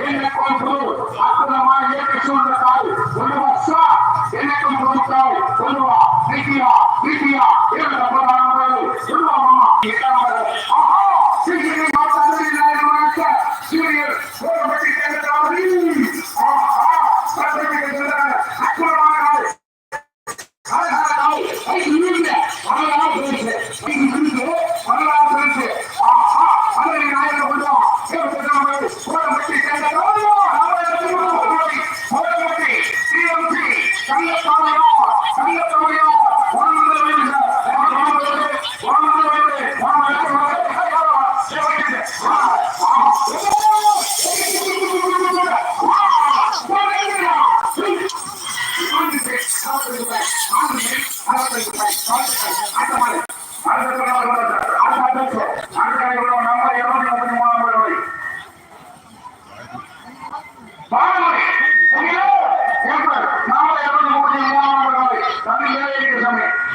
ele é controle. Atra mais é questão da tal. Quando eu só, ele é controle tal. Quando lá, vitia, vitia, ele é da palavra. Quando lá, vitia, vitia, ele é da palavra. Aham, se அடுத்த மாதிரி அடுத்த மாதிரி